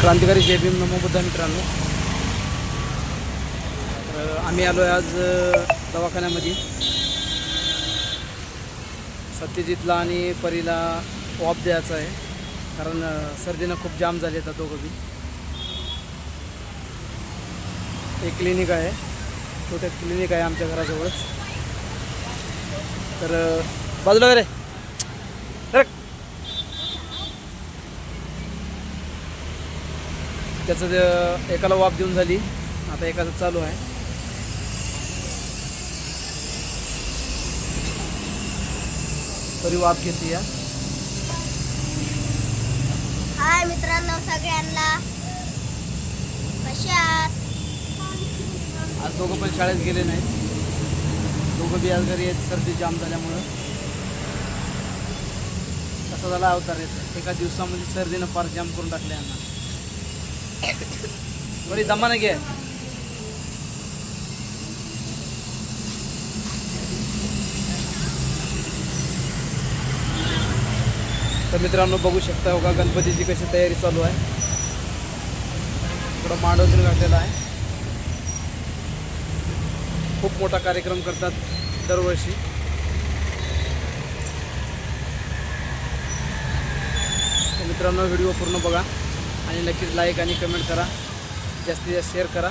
क्रांतिकारी जय भीम नमो बुद्धा मित्रांनो. तर आम्ही आलो आहे आज दवाखान्यामध्ये. सत्यजितला आणि परीला ऑफ द्यायचा आहे. कारण सर्दीनं खूप जाम झाले आहेत दोघं बी. एक क्लिनिक आहे. छोटं क्लिनिक आहे आमच्या घराजवळच. तर बाजूला रे. त्याचं एकाला वाफ देऊन झाली. आता एकाचं चालू आहे. तरी वाफ घेते या. हाय मित्रांनो सगळ्यांना. आहात? आज दोघं पण शाळेत गेले नाहीत. दोघं बी आज घरी आहेत सर्दी जाम झाल्यामुळं. कसा झाला अवतार? येत एका दिवसामध्ये सर्दीनं फार जाम करून टाकले यांना. ಬರೀ ದಮ್ಮನಿಗೆ. तर मित्रांनो बघू शकता बघा गणपतीची कशी तयारी चालू आहे थोडं मांडवतून घातलेला आहे खूप मोठा कार्यक्रम करतात दरवर्षी. तर मित्रांनो व्हिडिओ पूर्ण बघा आणि नक्कीच लाईक आणि कमेंट करा. जास्तीत जास्त शेअर करा.